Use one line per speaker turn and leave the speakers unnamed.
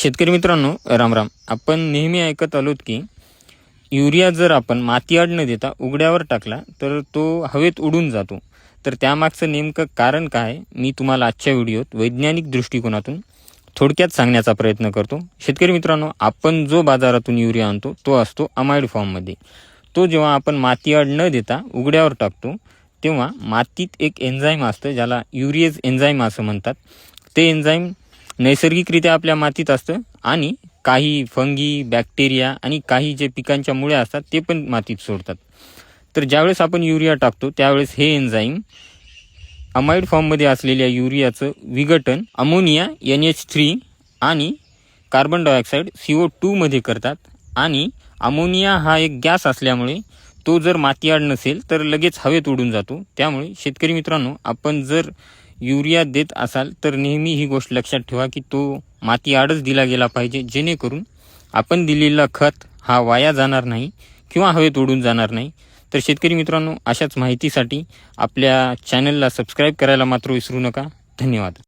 शेतकरी मित्रांनो रामराम आपण नेहमी ऐकत आलोत की युरिया जर आपण मातीआड न देता उघड्यावर टाकला तर तो हवेत उडून जातो. तर त्यामागचं नेमकं कारण काय मी तुम्हाला आजच्या व्हिडिओत वैज्ञानिक दृष्टिकोनातून थोडक्यात सांगण्याचा प्रयत्न करतो. शेतकरी मित्रांनो आपण जो बाजारातून युरिया आणतो तो असतो अमाइड फॉर्ममध्ये. तो जेव्हा आपण मातीआड न देता उघड्यावर टाकतो तेव्हा मातीत एक एन्झाईम असतं ज्याला युरियज एन्झाईम असं म्हणतात. ते एन्झाईम नैसर्गिकरित्या आपल्या मातीत असतं आणि काही फंगी बॅक्टेरिया आणि काही जे पिकांच्या मुळ्या असतात ते पण मातीत सोडतात. तर ज्यावेळेस आपण युरिया टाकतो त्यावेळेस हे एन्झाईम अमाइड फॉर्ममध्ये असलेल्या युरियाचं विघटन अमोनिया एन एच थ्री आणि कार्बन डायऑक्साईड सी ओ टूमध्ये करतात. आणि अमोनिया हा एक गॅस असल्यामुळे तो जर मातीआड नसेल तर लगेच हवेत उडून जातो. त्यामुळे शेतकरी मित्रांनो आपण जर युरिया देत असाल तर नेहमी ही गोष्ट लक्षात ठेवा की तो माती आडच दिला गेला पाहिजे. जेणेकरून आपण दिलेला खत हा वाया जाणार नाही किंवा हवेत उडून जाणार नाही. तर शेतकरी मित्रांनो अशाच माहितीसाठी आपल्या चॅनलला सबस्क्राईब करायला मात्र विसरू नका. धन्यवाद.